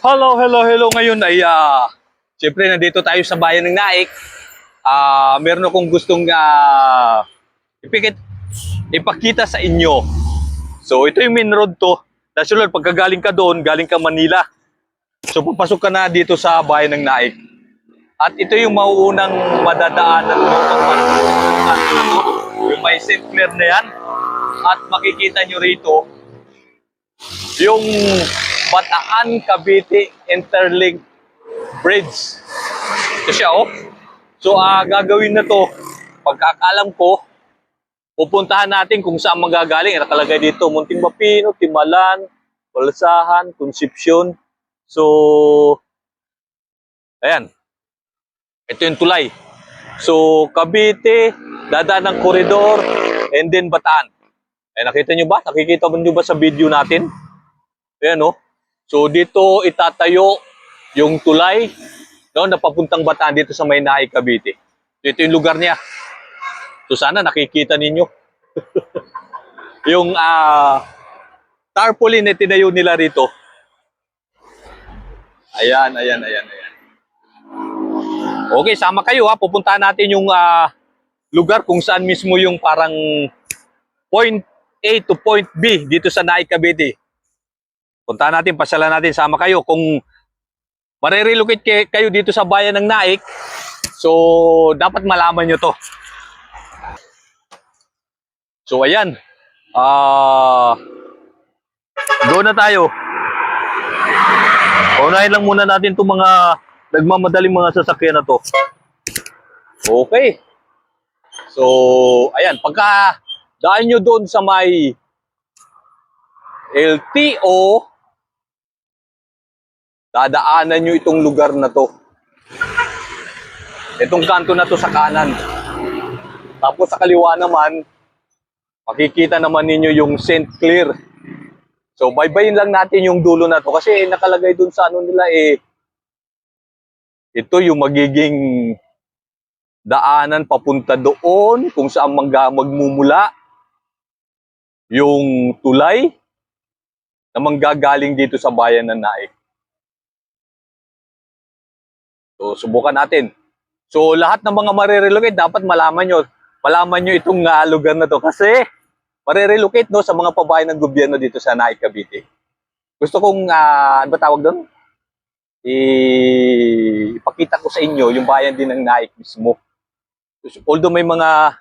Hello, hello, hello. Ngayon ay, ah, siyempre, nandito tayo sa bayan ng Naik. Ah, meron akong gustong ah, ipikit, ipakita sa inyo. So, ito yung main road to. Nasunod, pagkagaling ka doon, galing ka Manila. So, papasok ka na dito sa bayan ng Naik. At ito yung mauunang madadaanan mo kapag yung may St. Clair na yan. At makikita nyo rito, yung Bataan Cavite Interlink Bridge. Ito siya, oh. So, ah gagawin na to, pagkakalam ko, pupuntahan natin kung saan magagaling. Nakalagay dito, Munting Mapino, Timalan, Walsahan, Concepcion. So, ayan. Ito yung tulay. So, Cavite, dadaan ng koridor, and then Bataan. Eh, nakita nyo ba? Nakikita nyo ba sa video natin? Ayan, oh. So, dito itatayo yung tulay no, na papuntang Bataan dito sa Maynay, Cavite. So, ito yung lugar niya. So, sana nakikita ninyo. yung ah tarpaulin na tinayo nila rito. Ayan, ayan, ayan, ayan. Okay, sama kayo ha. Pupuntahan natin yung ah, lugar kung saan mismo yung parang point A to point B dito sa Naik, Cavite. Puntahan natin, pasyalan natin, sama kayo. Kung marirelocate kay- kayo dito sa bayan ng Naik, so dapat malaman nyo to. So ayan, ah go na tayo. Unahin lang muna natin itong mga nagmamadaling mga sasakyan na to. Okay. So, ayan, pagka daan nyo doon sa may LTO, dadaanan nyo itong lugar na to. Itong kanto na to sa kanan. Tapos sa kaliwa naman, makikita naman ninyo yung St. Clair. So, baybayin lang natin yung dulo na to kasi nakalagay dun sa ano nila eh, ito yung magiging daanan papunta doon kung saan mag magmumula yung tulay na manggagaling dito sa bayan ng Naik. So, subukan natin. So, lahat ng mga marirelocate, dapat malaman nyo, malaman nyo itong ah, lugar na to kasi marirelocate no, sa mga pabayan ng gobyerno dito sa Naik, Cavite. Gusto kong, ah, ano ba tawag doon? Ipakita ko sa inyo yung bayan din ng Naik mismo. Although may mga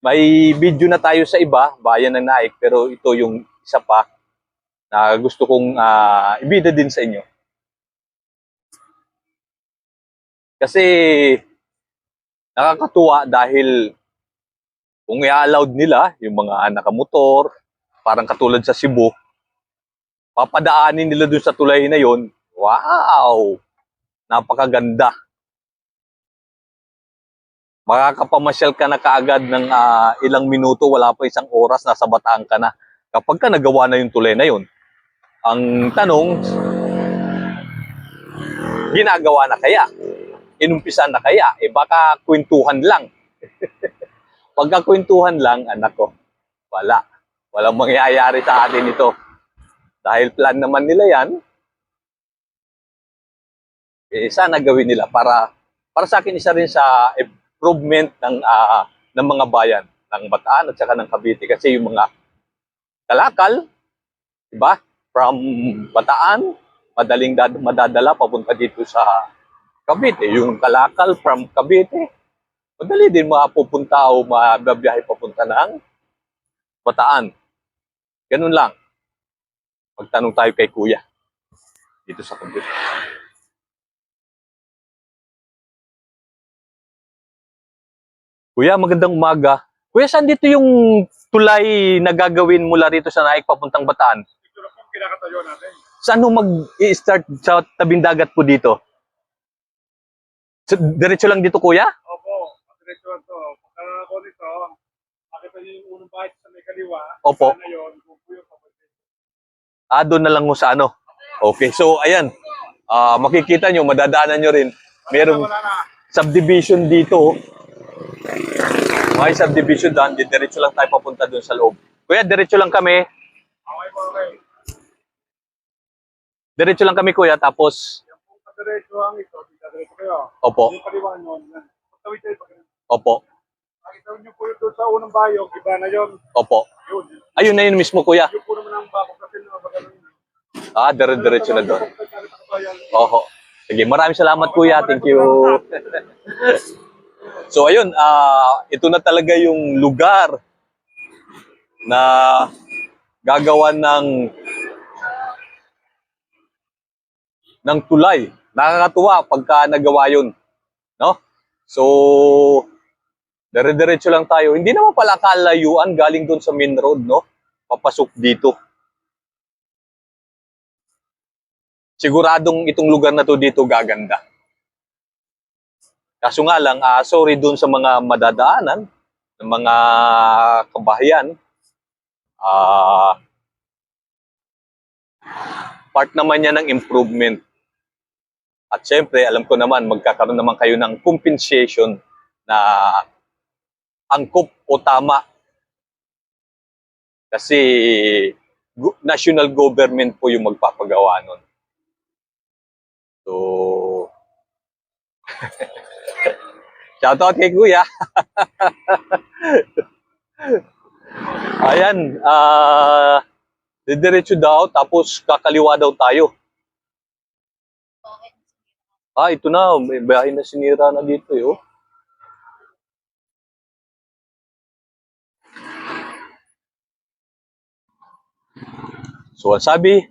may video na tayo sa iba, bayan ng Naik, pero ito yung isa pa na gusto kong ah, ibida din sa inyo. Kasi nakakatuwa dahil kung i-allowed nila yung mga nakamotor, parang katulad sa Cebu, papadaanin nila dun sa tulay na yon. Wow! Napakaganda. Makakapamasyal ka na kaagad ng ah, ilang minuto, wala pa isang oras, nasa bataan ka na. Kapag ka nagawa na yung tulay na yon. Ang tanong, ginagawa na kaya? Inumpisa na kaya? Eh baka kwentuhan lang. Pagka kwentuhan lang, anak ko, wala. Walang mangyayari sa atin ito. Dahil plan naman nila yan, eh, sana gawin nila para para sa akin isa rin sa improvement ng ah, ng mga bayan ng Bataan at saka ng Cavite kasi yung mga kalakal, 'di ba? From Bataan, madaling dad- madadala papunta dito sa Cavite. Yung kalakal from Cavite, madali din mapupunta o mababiyahe papunta ng Bataan. Ganun lang. Magtanong tayo kay Kuya dito sa Cavite. Kuya, magandang umaga. Kuya, saan dito yung tulay na gagawin mula rito sa Naik papuntang Bataan? Ito na po kinakatayo natin. Saan mag-i-start sa tabing dagat po dito? So, diretso lang dito, kuya? Opo, diretso lang to. Pagka ako nito, makita niyo yung unang bahay sa may kaliwa. Opo. Sana yun, yung papunta. Ah, doon na lang ho sa ano. Okay, so ayan. Ah, makikita nyo, madadaanan nyo rin. Merong subdivision dito. May subdivision daan. Diretso lang tayo papunta doon sa loob. Kuya, diretso lang kami. Okay okay. Diretso lang kami kuya, tapos, Yung kung kadiretso ang ito, diretso. Opo, Yung. Pagtawid opo, nakita nyo po doon sa unang bayo, iba na yun. opo. Yun. Ayun na yun mismo kuya. Yun po naman ang bakot kasi na magaling. Ah, dire-diretso na doon. Oho. Sige, maraming salamat kuya. Thank you. so ayun, ah ito na talaga yung lugar na gagawa ng ng tulay. Nakakatuwa pagka nagawa yun. No? So, dire-diretso lang tayo. Hindi naman pala kalayuan galing doon sa main road, no? Papasok dito. siguradong itong lugar na to dito gaganda. Kaso nga lang, ah, sorry dun sa mga madadaanan, ng mga kabahayan, ah, part naman yan ng improvement. At syempre, alam ko naman, magkakaroon naman kayo ng compensation na angkop o tama. Kasi national government po yung magpapagawa nun. So, shoutout kay Kuya. Ayan, ah, didiretso daw, tapos kakaliwa daw tayo. Ah, ito na, may bahay na sinira na dito eh, oh. So, ang sabi,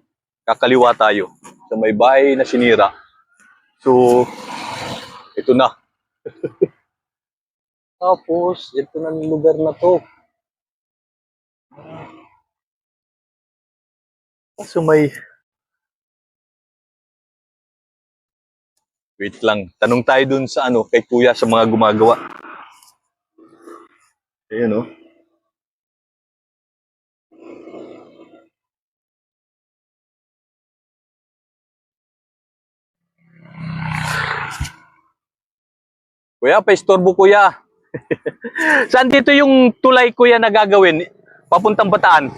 kakaliwa tayo sa may bahay na sinira. So, ito na. Tapos, ito na yung lugar na to. So, may... Wait lang. Tanong tayo dun sa ano, kay kuya sa mga gumagawa. Ayun, oh. Kuya, pa-istorbo kuya. Saan dito yung tulay kuya na gagawin? Papuntang Bataan?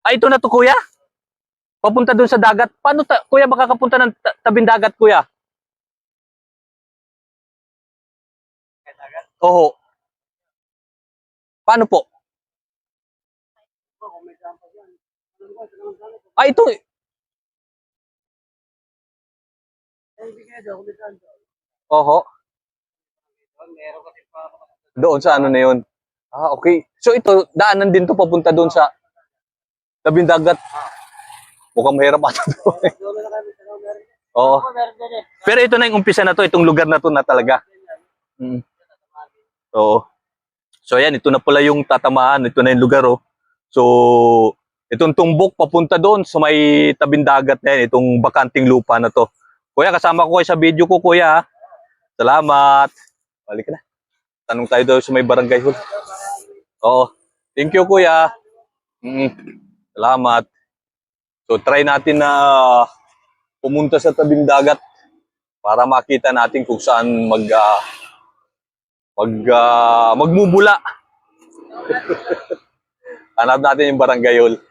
Ay, ito na to kuya? Papunta doon sa dagat. Paano ta- kuya makakapunta ng ta- tabing dagat kuya? Oo. Paano po? Ah, ito. Oho. Doon sa ano na yun. Ah, okay. So ito, daanan din to papunta doon sa tabing dagat. Mukhang mahirap ata to. Oo. Pero ito na yung umpisa na to, itong lugar na to na talaga. Mm. Oo. So ayan, ito na pala yung tatamaan, ito na yung lugar oh. So, itong tumbok papunta doon sa may tabing dagat na yan, itong bakanting lupa na to. Kuya, kasama ko kayo sa video ko, kuya. Salamat. Balik na. Tanong tayo daw sa may barangay hall. Oo. Thank you, kuya. Mm, salamat. So, try natin na pumunta sa tabing dagat para makita natin kung saan mag ah, mag ah, magmumula. Hanap natin yung barangay hall.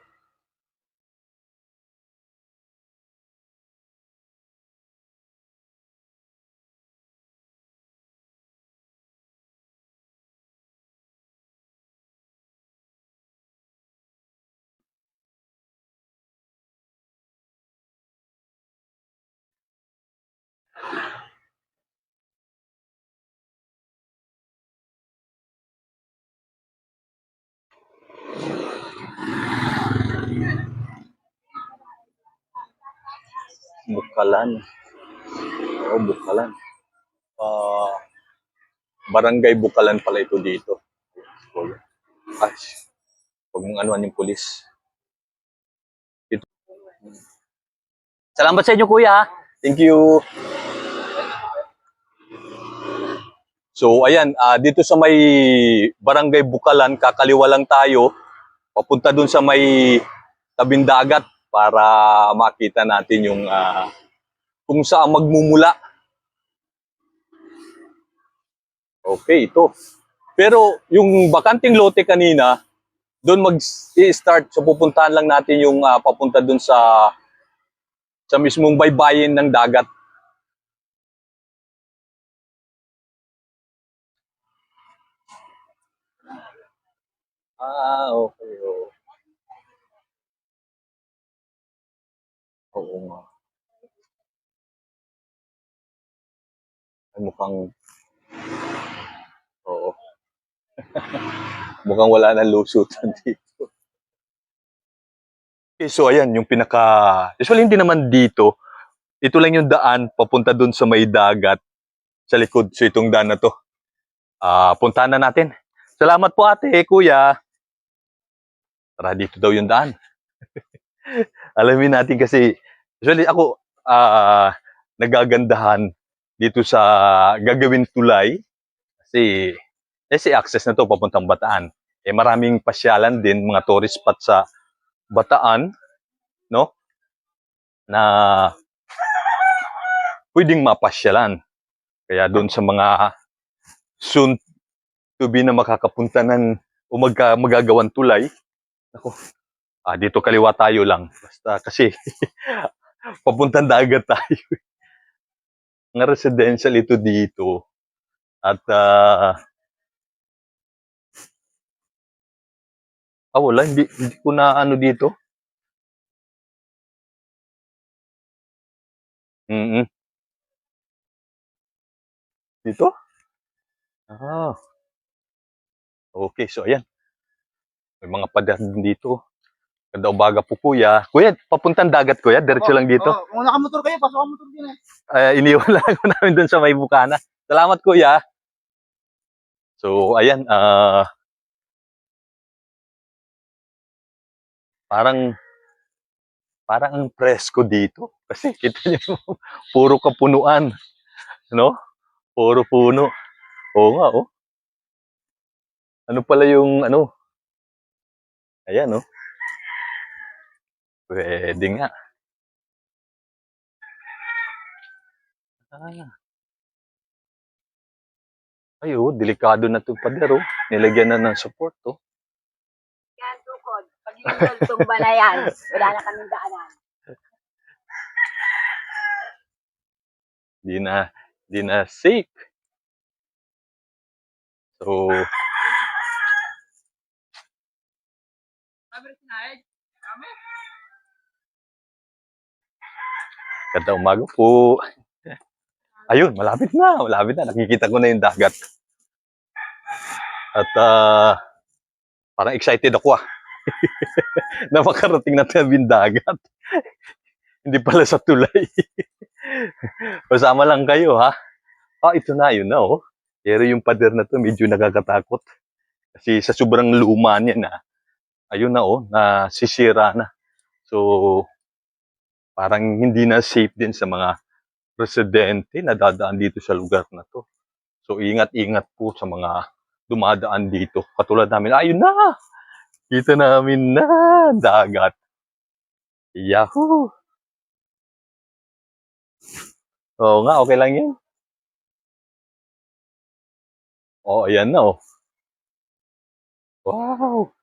Bukalan. Oh, Bukalan. Ah, barangay Bukalan pala ito dito. Ay, huwag mong anuan yung pulis. Salamat sa inyo, kuya. ha. Thank you. So, ayan, ah, dito sa may barangay Bukalan, kakaliwa lang tayo. Papunta dun sa may tabing dagat para makita natin yung ah, kung saan magmumula. Okay, ito. Pero yung bakanting lote kanina, doon mag-i-start. So pupuntahan lang natin yung ah, papunta doon sa sa mismong baybayin ng dagat. Ah, okay. Oo, Oo nga. Ay, mukhang... Oo. mukhang wala na lusutan dito. Okay, so ayan, yung pinaka... Usually hindi naman dito. Ito lang yung daan papunta dun sa may dagat sa likod. So itong daan na to. Ah, puntahan na natin. Salamat po ate, kuya. Tara, dito daw yung daan. Alamin natin kasi, usually ako, ah, nagagandahan dito sa gagawin tulay. Kasi, kasi access na to papuntang Bataan. Eh maraming pasyalan din, mga tourist spot sa Bataan, no? Na pwedeng mapasyalan. Kaya doon sa mga soon to be na makakapunta ng o magka, magagawan tulay, ako, ah, dito kaliwa tayo lang. Basta kasi papuntang dagat tayo. Nga residential ito dito. At ah ah, wala, hindi, hindi ko na ano dito. mm Dito? Ah. Okay, so ayan. May mga pader dito. Ganda umaga po kuya. Kuya, papuntang dagat kuya, diretso lang dito. Oh, kung nakamotor kayo, pasok ang motor din eh. Ay, iniwan lang ko namin dun sa may bukana. Salamat kuya. So, ayan, ah parang parang ang presko dito. Kasi kita niyo, puro kapunuan. No? Puro puno. Oo nga, oh. Ano pala yung, ano? Ayan, oh. Pwede nga. Ah. Ay, oh, delikado na itong pader, oh. Nilagyan na ng support, oh. Yan, tukod. Pag yung tumba na yan, wala na kaming daanan. Di na, di na safe. So, Ganda umaga po. Ayun, malapit na, malapit na. Nakikita ko na yung dagat. At ah, parang excited ako ah. na makarating na tayo yung dagat. Hindi pala sa tulay. Masama lang kayo ha. Ah, ito na, yun na oh. Pero yung pader na to medyo nakakatakot. Kasi sa sobrang luma niya na, ayun na oh, nasisira na. So, parang hindi na safe din sa mga residente na dadaan dito sa lugar na to. So, ingat-ingat po sa mga dumadaan dito. Katulad namin, ayun na! Kita namin na dagat. Yahoo! Oo nga, okay lang yan. Oh, ayan na oh. Wow!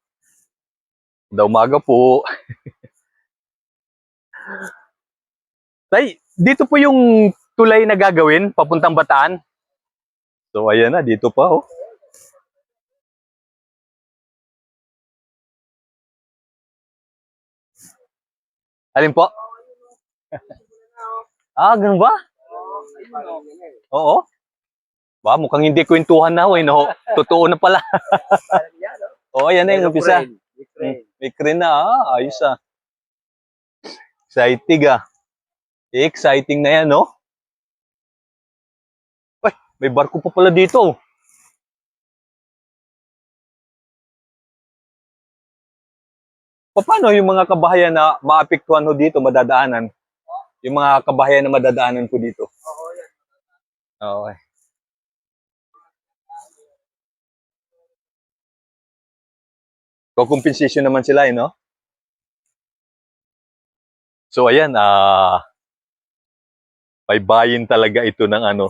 Daw umaga po. Tay, dito po yung tulay na gagawin papuntang Bataan. So ayan na, dito pa oh. Alin po? ah, ganun ba? Oo. Ba, mukhang hindi kwentuhan na, eh, no? Totoo na pala. Oo, oh, yan na yung umpisa. May crane na, ah. Ayos ah. Exciting ah. Exciting na yan, no? Ay, may barko pa pala dito. Paano yung mga kabahayan na maapektuhan ho dito, madadaanan? Yung mga kabahayan na madadaanan po dito? Oo, yan. Okay. Co-compensation naman sila, eh, no? So, ayan, ah, may buy-in talaga ito ng ano.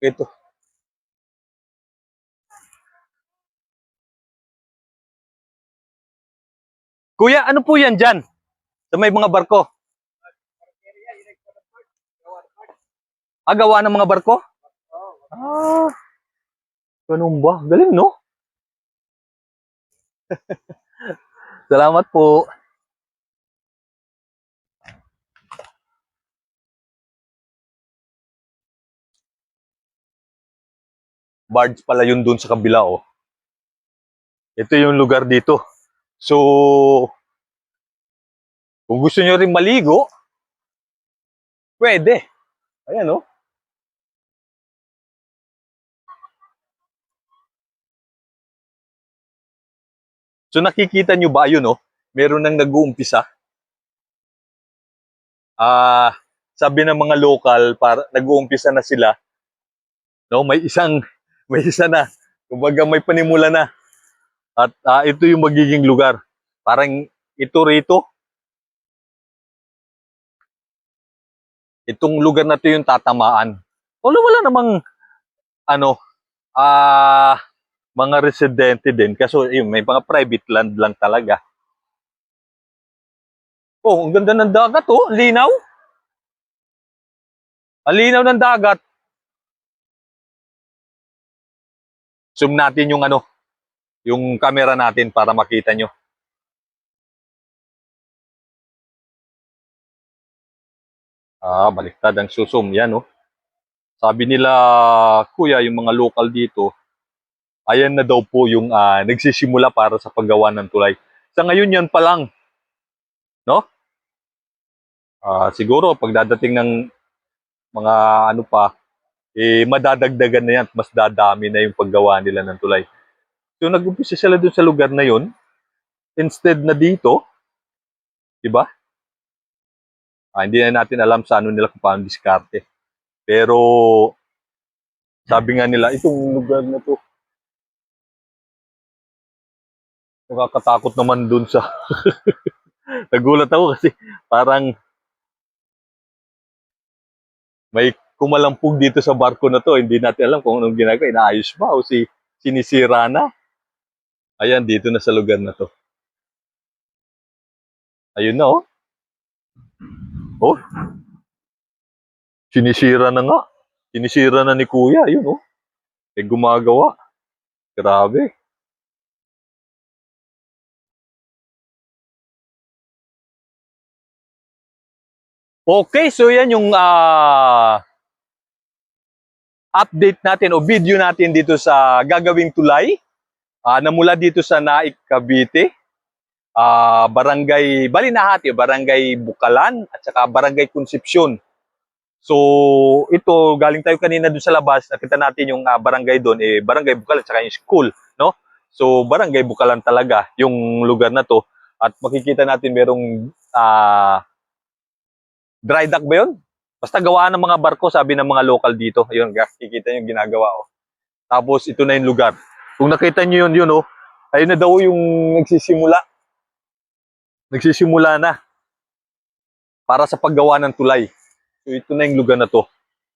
Ito. Kuya, ano po yan dyan? Sa may mga barko? Ah, Agawa ng mga barko? Ah, ganun ba? Galing, no? Salamat po. Barge pala yun dun sa kabila, oh. Ito yung lugar dito. So, kung gusto nyo rin maligo, pwede. Ayan, oh. So nakikita nyo ba yun, oh? Meron nang nag-uumpisa. Ah, sabi ng mga local, para nag-uumpisa na sila. No, may isang may isa na. Kumbaga may panimula na. At ah, ito yung magiging lugar. Parang ito rito. Itong lugar na to yung tatamaan. Wala wala namang ano ah mga residente din kasi yun, may mga private land lang talaga. Oh, ang ganda ng dagat oh, linaw. Ang linaw ng dagat. Zoom natin yung ano, yung camera natin para makita nyo. Ah, baliktad ang susum. Yan, oh. Sabi nila, kuya, yung mga local dito, ayan na daw po yung ah, nagsisimula para sa paggawa ng tulay. Sa ngayon yan pa lang, no? Ah, siguro pagdadating ng mga ano pa, eh madadagdagan na yan, at mas dadami na yung paggawa nila ng tulay. So nag-umpisa sila dun sa lugar na yun, instead na dito, di ba? Ah, hindi na natin alam sa ano nila kung paano diskarte. Pero sabi nga nila, itong lugar na to, nakakatakot naman dun sa nagulat ako kasi parang may kumalampog dito sa barko na to. Hindi natin alam kung anong ginagawa. Inaayos ba o si sinisira na? Ayan dito na sa lugar na to. Ayun na oh. Oh. Sinisira na nga. Sinisira na ni kuya. Ayun oh. May gumagawa. Grabe Okay, so yan yung ah, update natin o video natin dito sa gagawing tulay ah, na mula dito sa Naik, Cavite, ah, Barangay Balinahati, Barangay Bukalan at saka Barangay Concepcion. So ito galing tayo kanina doon sa labas, nakita natin yung ah, barangay doon eh Barangay Bukalan at saka yung school, no? So Barangay Bukalan talaga yung lugar na to at makikita natin merong ah, dry dock ba yun? Basta gawa ng mga barko, sabi ng mga local dito. Ayun, kikita yung ginagawa. Oh. Tapos ito na yung lugar. Kung nakita nyo yun, yun, oh, ayun na daw yung nagsisimula. Nagsisimula na. Para sa paggawa ng tulay. So ito na yung lugar na to.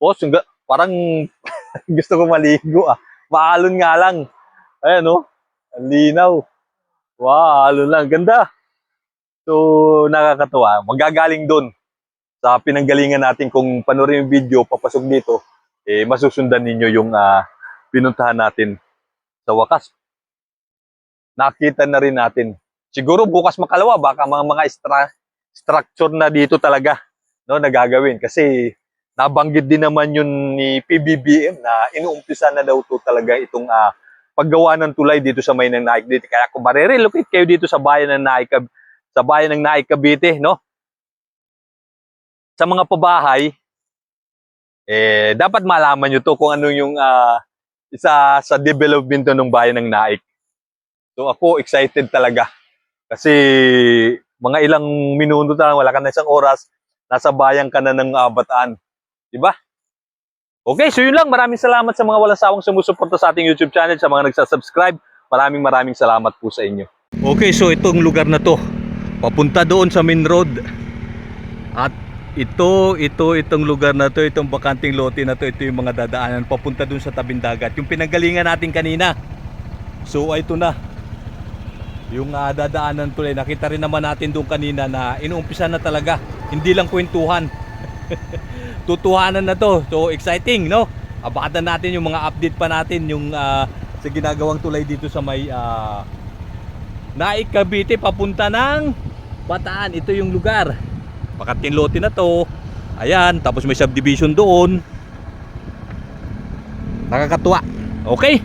Oh, sungga, parang gusto ko maligo ah. Maalon nga lang. Ayan oh, linaw. Wow, alon lang. Ganda. So, nakakatawa. Magagaling doon sa pinanggalingan natin kung panoorin yung video papasok dito, eh masusundan ninyo yung ah, pinuntahan natin sa wakas. Nakita na rin natin. Siguro bukas makalawa baka mga mga stra- structure na dito talaga no nagagawin kasi nabanggit din naman yun ni PBBM na inuumpisa na daw to talaga itong ah, paggawa ng tulay dito sa may ng Naik dito. Kaya kung marirelocate kayo dito sa bayan ng Naik sa bayan ng Naik Cavite, no? Sa mga pabahay, eh, dapat malaman nyo to kung ano yung ah, isa sa development ng bayan ng Naik. So ako excited talaga. Kasi mga ilang minuto lang, wala ka na isang oras, nasa bayan ka na ng ah, bataan. Diba? Okay, so yun lang. Maraming salamat sa mga walang sawang sumusuporta sa ating YouTube channel, sa mga nagsasubscribe. Maraming maraming salamat po sa inyo. Okay, so itong lugar na to, papunta doon sa main road. At Ito, ito, itong lugar na to, itong bakanting lote na to, ito yung mga dadaanan papunta dun sa tabing dagat. Yung pinanggalingan natin kanina. So, ito na. Yung ah, dadaanan tuloy, nakita rin naman natin doon kanina na inuumpisa na talaga. Hindi lang kwentuhan. Tutuhanan na to. So, exciting, no? Abatan natin yung mga update pa natin yung ah, sa ginagawang tulay dito sa may ah, Naik papunta ng Bataan. Ito yung lugar. Pakating lote na to. Ayan, tapos may subdivision doon. Nakakatuwa. Okay?